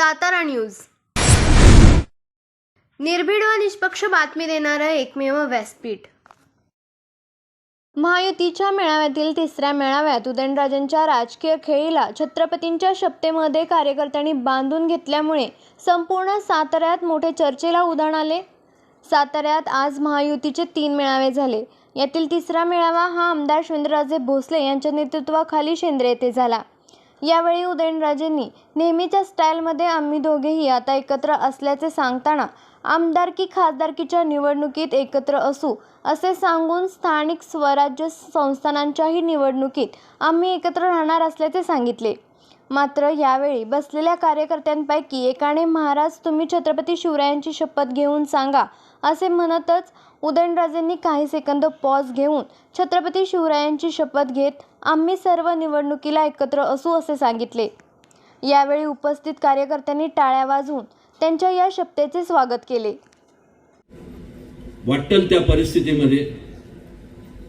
Satara news. निर्भीड व निष्पक्ष बातमी देणारं एकमेव व्यासपीठ. महायुतीच्या मेळाव्यातील तिसऱ्या मेळाव्यात उदयनराजांच्या राजकीय खेळीला छत्रपतींच्या शपथेमध्ये कार्यकर्त्यांनी बांधून घेतल्यामुळे संपूर्ण साताऱ्यात मोठे चर्चेला उधाण आले. साताऱ्यात आज महायुतीचे तीन मेळावे झाले. यातील तिसरा मेळावा हा आमदार शिवेंद्रराजे भोसले यांच्या नेतृत्वाखाली शेंद्रे येथे झाला. यावेळी उदयनराजेंनी नेहमीच्या स्टाईलमध्ये आम्ही दोघेही आता एकत्र असल्याचे सांगताना आमदारकी खासदारकीच्या निवडणुकीत एकत्र असू असे सांगून स्थानिक स्वराज्य संस्थानांच्याही निवडणुकीत आम्ही एकत्र राहणार असल्याचे सांगितले. मात्र यावेळी बसलेल्या कार्यकर्त्यांपैकी एकाने महाराज तुम्ही छत्रपती शिवरायांची शपथ घेऊन सांगा असे म्हणतच उदयनराजेंनी काही सेकंद पॉज घेऊन छत्रपती शिवरायांची शपथ घेत आम्ही सर्व निवडणुकीला एकत्र असू असे सांगितले. यावेळी उपस्थित कार्यकर्त्यांनी टाळ्या वाजवून त्यांच्या या शपथेचे स्वागत केले. वाटेल त्या परिस्थितीमध्ये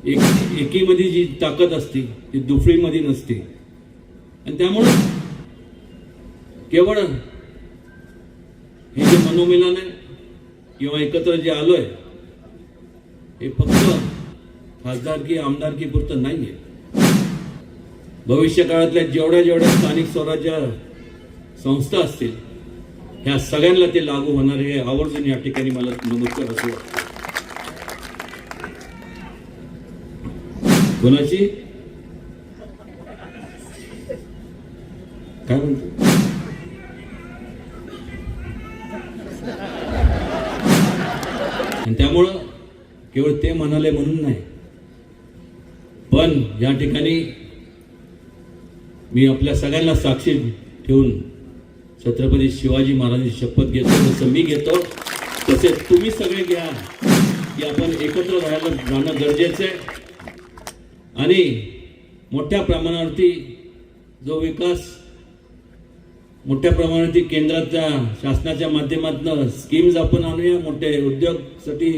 एक एकीमध्ये जी ताकद असते ती दुफळीमध्ये नसते. आणि त्यामुळं केवळ हे जे मनोमिलन आहे किंवा एकत्र जे आलोय हे फक्त खासदारकी आमदारकी पुरतं नाहीये. भविष्य काळातल्या जेवढ्या जेवढ्या स्थानिक स्वराज्य संस्था असतील ह्या सगळ्यांना ते लागू होणार हे आवर्जून या ठिकाणी मला नमूद करायचं कोणाची? काय म्हणतो आणि त्यामुळं केवळ ते म्हणाले म्हणून नाही. पण या ठिकाणी मी आपल्या सगळ्यांना साक्षी ठेवून छत्रपती शिवाजी महाराजांची शपथ घेतो. जसं मी घेतो तसे तुम्ही सगळे घ्या. की आपण एकत्र राहायला जाणं गरजेचं आहे. आणि मोठ्या प्रमाणावरती जो विकास मोठ्या प्रमाणात केंद्राच्या शासनाच्या माध्यमातून स्कीम्स आपण आणूया मोठे उद्योगसाठी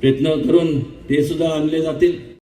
प्रयत्न करून ते सुद्धा आणले जातील.